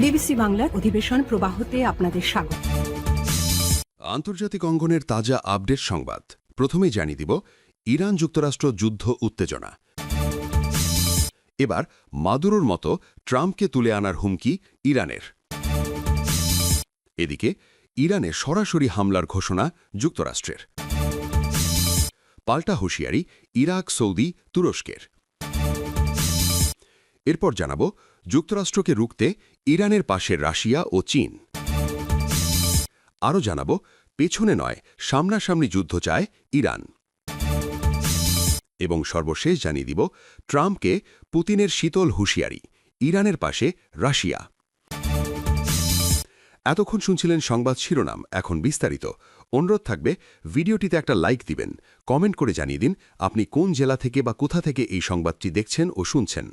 BBC বাংলার অধিবেশন প্রবাহতে আপনাদের স্বাগত। আন্তর্জাতিক অঙ্গনের তাজা আপডেট সংবাদ। প্রথমেই জানিয়ে দিব, ইরান যুক্তরাষ্ট্র যুদ্ধ উত্তেজনা। এবার মাদুরোর মতো ট্রাম্পকে তুলে আনার হুমকি ইরানের। এদিকে, ইরানে সরাসরি হামলার ঘোষণা যুক্তরাষ্ট্রের। পাল্টা হুঁশিয়ারি ইরাক, সৌদি, তুরস্কের। এরপর জানাব যুক্তরাষ্ট্রকে রুখতে ইরানের পাশে রাশিয়া ও চীন। আরও জানাব, পেছনে নয়, সামনাসামনি যুদ্ধ চায় ইরান। এবং সর্বশেষ জানিয়ে দিব, ট্রাম্পকে পুতিনের শীতল হুঁশিয়ারি, ইরানের পাশে রাশিয়া। এতক্ষণ শুনছিলেন সংবাদ শিরোনাম, এখন বিস্তারিত। অনুরোধ থাকবে, ভিডিওটিতে একটা লাইক দিবেন, কমেন্ট করে জানিয়ে দিন, আপনি কোন জেলা থেকে বা কোথা থেকে এই সংবাদটি দেখছেন ও শুনছেন।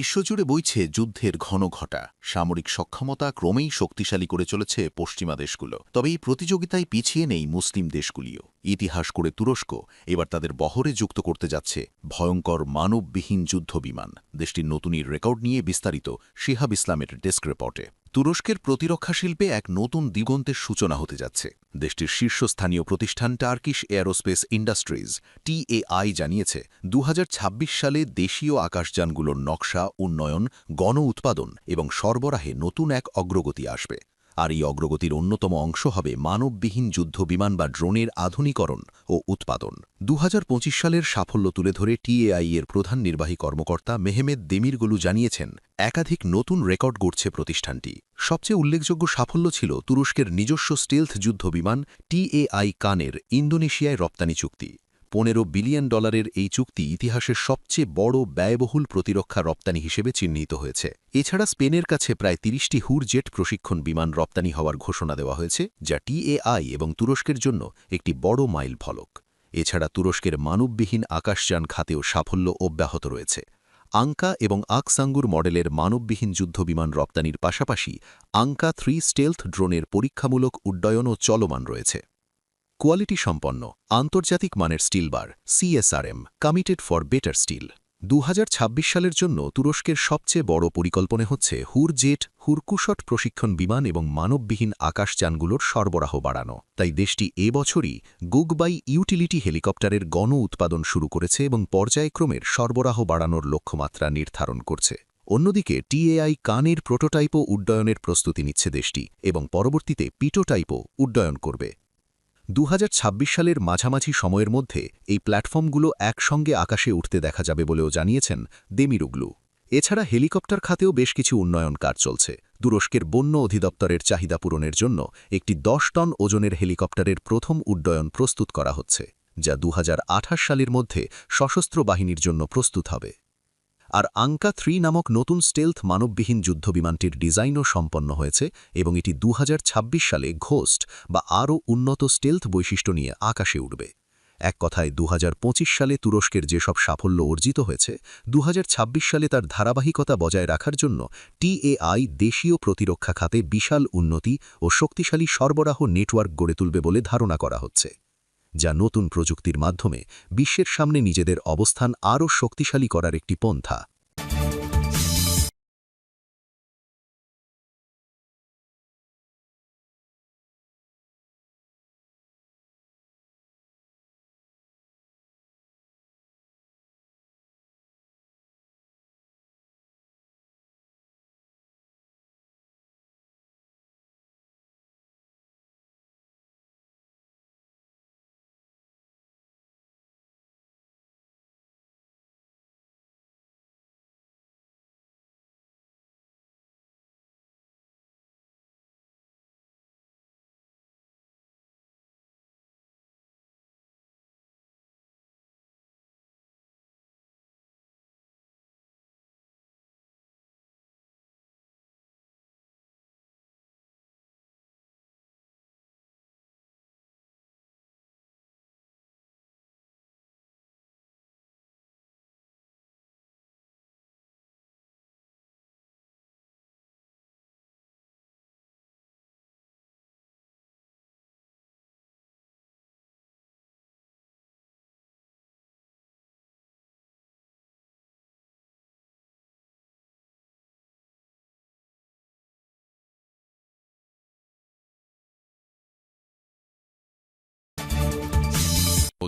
বিশ্বজুড়ে বইছে যুদ্ধের ঘন ঘটা। সামরিক সক্ষমতা ক্রমেই শক্তিশালী করে চলেছে পশ্চিমা দেশগুলো। তবে এই প্রতিযোগিতায় পিছিয়ে নেই মুসলিম দেশগুলিও। ইতিহাস করে তুরস্ক এবার তাদের বহরে যুক্ত করতে যাচ্ছে ভয়ঙ্কর মানববিহীন যুদ্ধ বিমান দেশটির নতুনই রেকর্ড নিয়ে বিস্তারিত শিহাব ইসলামের ডেস্ক রিপোর্টে। তুরস্কের প্রতিরক্ষা শিল্পে এক নতুন দিগন্তের সূচনা হতে যাচ্ছে। দেশটির শীর্ষস্থানীয় প্রতিষ্ঠান টার্কিশ এয়ারোস্পেস ইন্ডাস্ট্রিজ টিএআই জানিয়েছে দু হাজার ছাব্বিশ সালে দেশীয় আকাশযানগুলোর নকশা, উন্নয়ন, গণ উৎপাদন এবং সরবরাহে নতুন এক অগ্রগতি আসবে। আর এই অগ্রগতির অন্যতম অংশ হবে মানববিহীন যুদ্ধ বিমান বা ড্রোনের আধুনিকরণ ও উৎপাদন। দু হাজার পঁচিশ সালের সাফল্য তুলে ধরে টিএআই এর প্রধান নির্বাহী কর্মকর্তা মেহমেদ দেমিরগুলু জানিয়েছেন, একাধিক নতুন রেকর্ড গড়ছে প্রতিষ্ঠানটি। সবচেয়ে উল্লেখযোগ্য সাফল্য ছিল তুরস্কের নিজস্ব স্টেলথ যুদ্ধ বিমান টিএআই কানের ইন্দোনেশিয়ায় রপ্তানি চুক্তি। পনেরো বিলিয়ন ডলারের এই চুক্তি ইতিহাসের সবচেয়ে বড় ব্যয়বহুল প্রতিরক্ষা রপ্তানি হিসেবে চিহ্নিত হয়েছে। এছাড়া স্পেনের কাছে প্রায় তিরিশটি হুর জেট প্রশিক্ষণ বিমান রপ্তানি হওয়ার ঘোষণা দেওয়া হয়েছে, যা টিএআই এবং তুরস্কের জন্য একটি বড় মাইল ফলক। এছাড়া তুরস্কের মানববিহীন আকাশযান খাতেও সাফল্য অব্যাহত রয়েছে। আঙ্কা এবং আকসাঙ্গুর মডেলের মানববিহীন যুদ্ধবিমান রপ্তানির পাশাপাশি আঙ্কা থ্রি স্টেলথ ড্রোনের পরীক্ষামূলক উড্ডয়নও চলমান রয়েছে। কোয়ালিটি সম্পন্ন, আন্তর্জাতিক মানের steel bar CSRM committed for better steel দু হাজার ছাব্বিশ সালের জন্য তুরস্কের সবচেয়ে বড় পরিকল্পনা হচ্ছে হুর জেট হুরকুশট প্রশিক্ষণ বিমান এবং মানববিহীন আকাশযানগুলোর সরবরাহ বাড়ানো। তাই দেশটি এ বছরই গুগবাই ইউটিলিটি হেলিকপ্টারের গণ উৎপাদন শুরু করেছে এবং পর্যায়ক্রমের সরবরাহ বাড়ানোর লক্ষ্যমাত্রা নির্ধারণ করছে। অন্যদিকে টিএআই কানের প্রোটোটাইপও উড্ডয়নের প্রস্তুতি নিচ্ছে দেশটি এবং পরবর্তীতে পিটোটাইপও উড্ডয়ন করবে। দু হাজার ছাব্বিশ সালের মাঝামাঝি সময়ের মধ্যে এই প্ল্যাটফর্মগুলো একসঙ্গে আকাশে উঠতে দেখা যাবে বলেও জানিয়েছেন দেমিরুগলু। এছাড়া হেলিকপ্টার খাতেও বেশ কিছু উন্নয়ন কাজ চলছে। তুরস্কের বন্য অধিদপ্তরের চাহিদা পূরণের জন্য একটি দশ টন ওজনের হেলিকপ্টারের প্রথম উড্ডয়ন প্রস্তুত করা হচ্ছে, যা দু হাজার আঠাশ সালের মধ্যে সশস্ত্র বাহিনীর জন্য প্রস্তুত হবে। আর আঙ্কা থ্রি নামক নতুন স্টেলথ মানববিহীন যুদ্ধবিমানটির ডিজাইনও সম্পন্ন হয়েছে এবং এটি দু হাজার ছাব্বিশ সালে ঘোস্ট বা আরও উন্নত স্টেলথ বৈশিষ্ট্য নিয়ে আকাশে উঠবে এক কথায়, দুহাজার পঁচিশ সালে তুরস্কের যেসব সাফল্য অর্জিত হয়েছে দু হাজার ছাব্বিশ সালে তার ধারাবাহিকতা বজায় রাখার জন্য টিএআই দেশীয় প্রতিরক্ষা খাতে বিশাল উন্নতি ও শক্তিশালী সরবরাহ নেটওয়ার্ক গড়ে তুলবে বলে ধারণা করা হচ্ছে। যা নতুন প্রযুক্তির মাধ্যমে বিশ্বের সামনে নিজেদের অবস্থান আরও শক্তিশালী করার একটি পন্থা।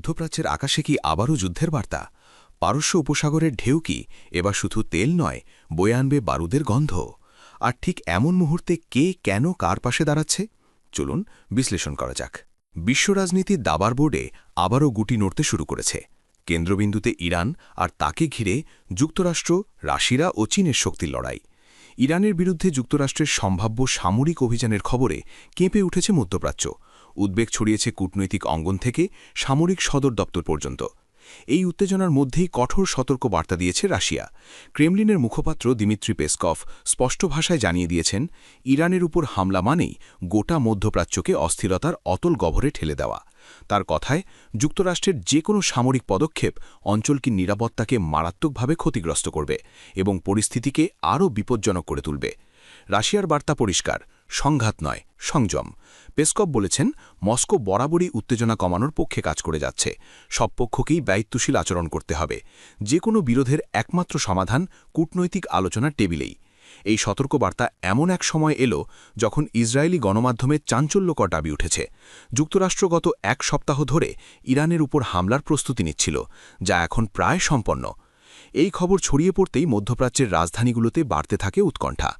মধ্যপ্রাচ্যের আকাশে কি আবারও যুদ্ধের বার্তা? পারস্য উপসাগরের ঢেউ কি? এবার শুধু তেল নয়, বয়ে আনবে বারুদের গন্ধ। আর ঠিক এমন মুহূর্তে কে কেন কার পাশে দাঁড়াচ্ছে? চলুন বিশ্লেষণ করা যাক। বিশ্ব রাজনীতির দাবার বোর্ডে আবারও গুটি নড়তে শুরু করেছে। কেন্দ্রবিন্দুতে ইরান আর তাকে ঘিরে যুক্তরাষ্ট্র রাশিরা ও চীনের শক্তির লড়াই। ইরানের বিরুদ্ধে যুক্তরাষ্ট্রের সম্ভাব্য সামরিক অভিযানের খবরে কেঁপে উঠেছে মধ্যপ্রাচ্য। উদ্বেগ ছড়িয়েছে কূটনৈতিক অঙ্গন থেকে সামরিক সদর দপ্তর পর্যন্ত। এই উত্তেজনার মধ্যেই কঠোর সতর্ক বার্তা দিয়েছে রাশিয়া। ক্রেমলিনের মুখপাত্র দিমিত্রি পেসকভ স্পষ্ট ভাষায় জানিয়ে দিয়েছেন, ইরানের উপর হামলা মানেই গোটা মধ্যপ্রাচ্যকে অস্থিরতার অতল গভরে ঠেলে দেওয়া। তার কথায়, যুক্তরাষ্ট্রের যে কোনো সামরিক পদক্ষেপ অঞ্চলকে নিরাপত্তাকে মারাত্মকভাবে ক্ষতিগ্রস্ত করবে এবং পরিস্থিতিকে আরও বিপজ্জনক করে তুলবে। রাশিয়ার বার্তা পরিষ্কার সংঘাত নয়, সংযম। পেসকভ বলেছেন, মস্কো বরাবরই উত্তেজনা কমানোর পক্ষে কাজ করে যাচ্ছে। সব পক্ষকেই দায়িত্বশীল আচরণ করতে হবে। যে কোনো বিরোধের একমাত্র সমাধান কূটনৈতিক আলোচনার টেবিলেই। এই সতর্কবার্তা এমন এক সময় এলো যখন ইসরায়েলি গণমাধ্যমে চাঞ্চল্যকর দাবি উঠেছে। যুক্তরাষ্ট্র গত এক সপ্তাহ ধরে ইরানের উপর হামলার প্রস্তুতি নিচ্ছিল, যা এখন প্রায় সম্পন্ন। এই খবর ছড়িয়ে পড়তেই মধ্যপ্রাচ্যের রাজধানীগুলোতে বাড়তে থাকে উৎকণ্ঠা।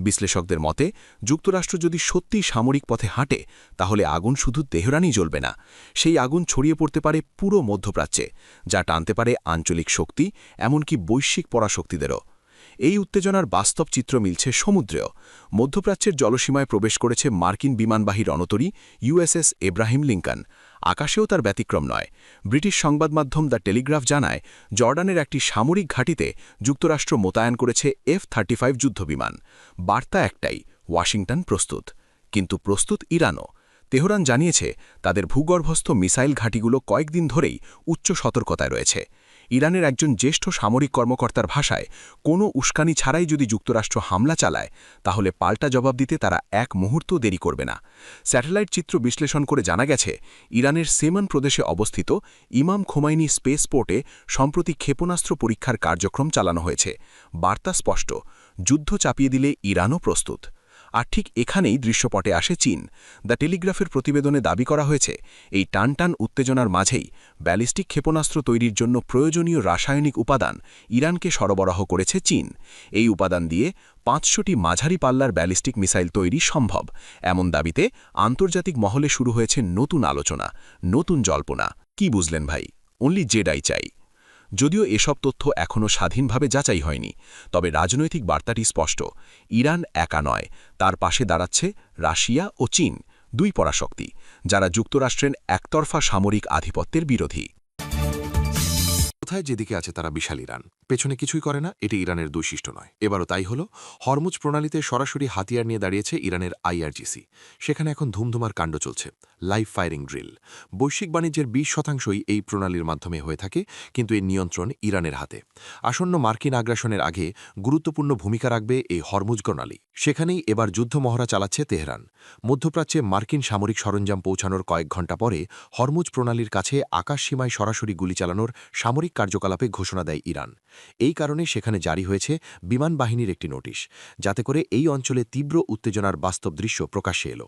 বিশ্লেষকদের মতে, যুক্তরাষ্ট্র যদি সত্যিই সামরিক পথে হাঁটে, তাহলে আগুন শুধু তেহরানই জ্বলবে না। সেই আগুন ছড়িয়ে পড়তে পারে পুরো মধ্যপ্রাচ্যে, যা টানতে পারে আঞ্চলিক শক্তি, এমনকি বৈশ্বিক পরাশক্তিদেরও। এই উত্তেজনার বাস্তব চিত্র মিলছে সমুদ্রেও। মধ্যপ্রাচ্যের জলসীমায় প্রবেশ করেছে মার্কিন বিমানবাহী রণতরী ইউএসএস এব্রাহিম লিঙ্কন। আকাশেও তার ব্যতিক্রম নয়। ব্রিটিশ সংবাদ মাধ্যম দ্য টেলিগ্রাফ জানায়, জর্ডানের একটি সামরিক ঘাঁটিতে যুক্তরাষ্ট্র মোতায়েন করেছে এফ থার্টি ফাইভ যুদ্ধবিমান। বার্তা একটাই, ওয়াশিংটন প্রস্তুত। কিন্তু প্রস্তুত ইরানও। তেহরান জানিয়েছে, তাদের ভূগর্ভস্থ মিসাইল ঘাঁটিগুলো কয়েকদিন ধরেই উচ্চ সতর্কতায় রয়েছে। ইরানের একজন জ্যেষ্ঠ সামরিক কর্মকর্তার ভাষায়, কোনো উস্কানি ছাড়াই যদি যুক্তরাষ্ট্র হামলা চালায়, তাহলে পাল্টা জবাব দিতে তারা এক মুহূর্ত দেরি করবে না। স্যাটেলাইট চিত্র বিশ্লেষণ করে জানা গেছে, ইরানের সেমান প্রদেশে অবস্থিত ইমাম খোমাইনি স্পেস পোর্টে সম্প্রতি ক্ষেপণাস্ত্র পরীক্ষার কার্যক্রম চালানো হয়েছে। বার্তা স্পষ্ট, যুদ্ধ চাপিয়ে দিলে ইরানও প্রস্তুত। আর ঠিক এখানেই দৃশ্যপটে আসে চীন। দ্য টেলিগ্রাফের প্রতিবেদনে দাবি করা হয়েছে, এই টানটান উত্তেজনার মাঝেই ব্যালিস্টিক ক্ষেপণাস্ত্র তৈরির জন্য প্রয়োজনীয় রাসায়নিক উপাদান ইরানকে সরবরাহ করেছে চীন। এই উপাদান দিয়ে পাঁচশোটি মাঝারি পাল্লার ব্যালিস্টিক মিসাইল তৈরি সম্ভব, এমন দাবিতে আন্তর্জাতিক মহলে শুরু হয়েছে নতুন আলোচনা, নতুন জল্পনা। কি বুঝলেন ভাই? অনলি জেডাই চাই। যদিও এসব তথ্য এখনও স্বাধীনভাবে যাচাই হয়নি, তবে রাজনৈতিক বার্তাটি স্পষ্ট, ইরান একা নয়, তার পাশে দাঁড়াচ্ছে রাশিয়া ও চীন, দুই পরাশক্তি, যারা যুক্তরাষ্ট্রের একতরফা সামরিক আধিপত্যের বিরোধী। কোথায় যেদিকে আছে তারা বিশাল ইরান। পেছনে কিছুই করে না, এটি ইরানের বৈশিষ্ট্য নয়। এবারও তাই হল, হরমুজ প্রণালীতে সরাসরি হাতিয়ার নিয়ে দাঁড়িয়েছে ইরানের আইআরজিসি। সেখানে এখন ধুমধুমার কাণ্ড চলছে লাইভ ফায়ারিং ড্রিল। বৈশ্বিক বাণিজ্যের বিশ শতাংশই এই প্রণালীর মাধ্যমে হয়ে থাকে, কিন্তু এর নিয়ন্ত্রণ ইরানের হাতে। আসন্ন মার্কিন আগ্রাসনের আগে গুরুত্বপূর্ণ ভূমিকা রাখবে এই হরমুজ প্রণালী। সেখানেই এবার যুদ্ধ মহড়া চালাচ্ছে তেহরান। মধ্যপ্রাচ্যে মার্কিন সামরিক সরঞ্জাম পৌঁছানোর কয়েক ঘণ্টা পরে হরমুজ প্রণালীর কাছে আকাশ সীমায় সরাসরি গুলি চালানোর সামরিক কার্যকলাপে ঘোষণা দেয় ইরান। এই কারণে সেখানে জারি হয়েছে বিমান বাহিনীর একটি নোটিশ, যাতে করে এই অঞ্চলে তীব্র উত্তেজনার বাস্তব দৃশ্য প্রকাশ্যে এলো।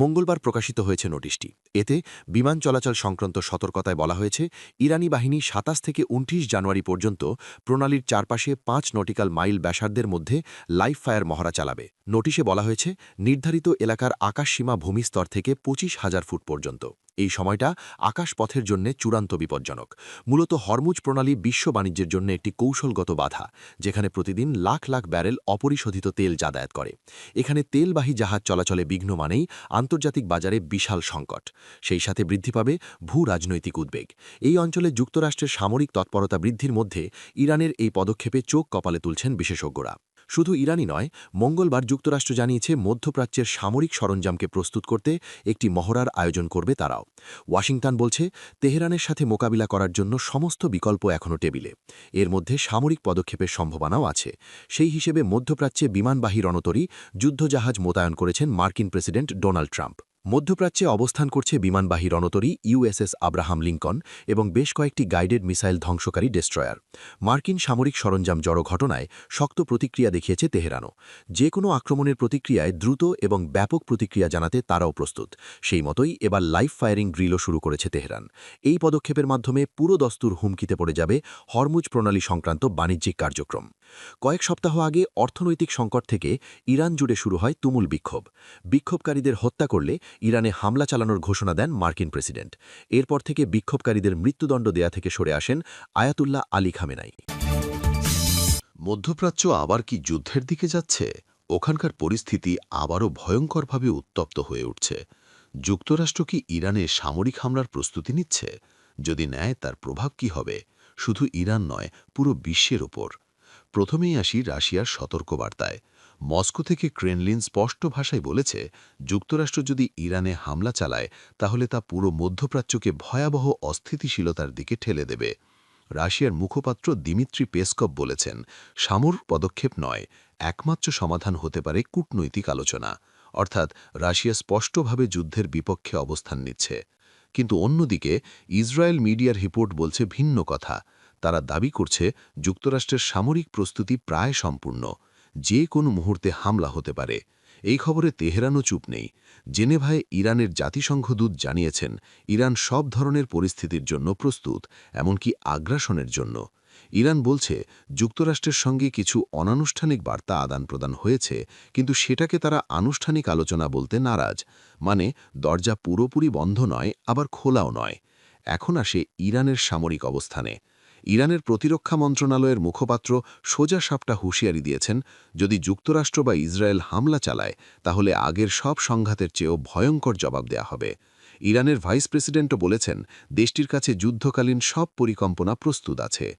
মঙ্গলবার প্রকাশিত হয়েছে নোটিশটি। এতে বিমান চলাচল সংক্রান্ত সতর্কতায় বলা হয়েছে, ইরানি বাহিনী সাতাশ থেকে উনত্রিশ জানুয়ারি পর্যন্ত প্রণালীর চারপাশে পাঁচ নটিক্যাল মাইল ব্যাসার্ধের মধ্যে লাইভ ফায়ার মহড়া চালাবে। নোটিশে বলা হয়েছে, নির্ধারিত এলাকার আকাশসীমা ভূমিস্তর থেকে পঁচিশ হাজার ফুট পর্যন্ত। এই সময়টা আকাশপথের জন্য চূড়ান্ত বিপজ্জনক। মূলত হরমুজ প্রণালী বিশ্ব বাণিজ্যের জন্য একটি কৌশলগত বাধা, যেখানে প্রতিদিন লাখ লাখ ব্যারেল অপরিশোধিত তেল যাতায়াত করে। এখানে তেলবাহী জাহাজ চলাচলে বিঘ্ন মানেই আন্তর্জাতিক বাজারে বিশাল সংকট। সেই সাথে বৃদ্ধি পাবে ভূ রাজনৈতিক উদ্বেগ। এই অঞ্চলে যুক্তরাষ্ট্রের সামরিক তৎপরতা বৃদ্ধির মধ্যে ইরানের এই পদক্ষেপে চোখ কপালে তুলছেন বিশেষজ্ঞরা। শুধু ইরানি নয়, মঙ্গলবার যুক্তরাষ্ট্র জানিয়েছে মধ্যপ্রাচ্যের সামরিক সরঞ্জামকে প্রস্তুত করতে একটি মহড়ার আয়োজন করবে তারাও। ওয়াশিংটন বলছে, তেহরানের সাথে মোকাবিলা করার জন্য সমস্ত বিকল্প এখনও টেবিলে। এর মধ্যে সামরিক পদক্ষেপের সম্ভাবনাও আছে। সেই হিসেবে মধ্যপ্রাচ্যে বিমানবাহী রণতরী, যুদ্ধজাহাজ মোতায়েন করেছেন মার্কিন প্রেসিডেন্ট ডোনাল্ড ট্রাম্প। মধ্যপ্রাচ্যে অবস্থান করছে বিমানবাহী রণতরী ইউএসএস আব্রাহাম লিঙ্কন এবং বেশ কয়েকটি গাইডেড মিসাইল ধ্বংসকারী ডেস্ট্রয়ার। মার্কিন সামরিক সরঞ্জাম জড়ো ঘটনায় শক্ত প্রতিক্রিয়া দেখিয়েছে তেহরানও। যে কোনো আক্রমণের প্রতিক্রিয়ায় দ্রুত এবং ব্যাপক প্রতিক্রিয়া জানাতে তারাও প্রস্তুত। সেই মতোই এবার লাইভ ফায়ারিং ড্রিলও শুরু করেছে তেহরান। এই পদক্ষেপের মাধ্যমে পুরো দস্তুর হুমকিতে পড়ে যাবে হরমুজ প্রণালী সংক্রান্ত বাণিজ্যিক কার্যক্রম। কয়েক সপ্তাহ আগে অর্থনৈতিক সংকট থেকে ইরান জুড়ে শুরু হয় তুমুল বিক্ষোভ। বিক্ষোভকারীদের হত্যা করলে ইরানে হামলা চালানোর ঘোষণা দেন মার্কিন প্রেসিডেন্ট। এরপর থেকে বিক্ষোভকারীদের মৃত্যুদণ্ড দেয়া থেকে সরে আসেন আয়াতুল্লাহ আলী খামেনাই। মধ্যপ্রাচ্য আবার কি যুদ্ধের দিকে যাচ্ছে? ওখানকার পরিস্থিতি আবারও ভয়ঙ্করভাবে উত্তপ্ত হয়ে উঠছে। যুক্তরাষ্ট্র কি ইরানে সামরিক হামলার প্রস্তুতি নিচ্ছে? যদি নেয়, তার প্রভাব কি হবে? শুধু ইরান নয়, পুরো বিশ্বের ওপর। প্রথমেই আসি রাশিয়ার সতর্কবার্তায়। মস্কো থেকে ক্রেনলিন স্পষ্ট ভাষায় বলেছে, যুক্তরাষ্ট্র যদি ইরানে হামলা চালায়, তাহলে তা পুরো মধ্যপ্রাচ্যকে ভয়াবহ অস্থিতিশীলতার দিকে ঠেলে দেবে। রাশিয়ার মুখপাত্র দিমিত্রি পেসকভ বলেছেন, সামর পদক্ষেপ নয়, একমাত্র সমাধান হতে পারে কূটনৈতিক আলোচনা। অর্থাৎ রাশিয়া স্পষ্টভাবে যুদ্ধের বিপক্ষে অবস্থান নিচ্ছে। কিন্তু অন্যদিকে, ইসরায়েল মিডিয়ার রিপোর্ট বলছে ভিন্ন কথা। তারা দাবি করছে যুক্তরাষ্ট্রের সামরিক প্রস্তুতি প্রায় সম্পূর্ণ, যে কোনো মুহূর্তে হামলা হতে পারে। এই খবরে তেহরানও চুপ নেই। জেনেভায় ইরানের জাতিসংঘ দূত জানিয়েছেন, ইরান সব ধরনের পরিস্থিতির জন্য প্রস্তুত, এমনকি আগ্রাসনের জন্য। ইরান বলছে, যুক্তরাষ্ট্রের সঙ্গে কিছু অনানুষ্ঠানিক বার্তা আদান প্রদান হয়েছে, কিন্তু সেটাকে তারা আনুষ্ঠানিক আলোচনা বলতে নারাজ। মানে দরজা পুরোপুরি বন্ধ নয়, আবার খোলাও নয়। এখন আসে ইরানের সামরিক অবস্থানে। ইরানের প্রতিরক্ষা মন্ত্রণালয়ের মুখপাত্র সোজা সাপটা হুঁশিয়ারি দিয়েছেন, যদি যুক্তরাষ্ট্র বা ইসরায়েল হামলা চালায়, তাহলে আগের সব সংঘাতের চেয়েও ভয়ঙ্কর জবাব দেয়া হবে। ইরানের ভাইস প্রেসিডেন্টও বলেছেন, দেশটির কাছে যুদ্ধকালীন সব পরিকল্পনা প্রস্তুত আছে।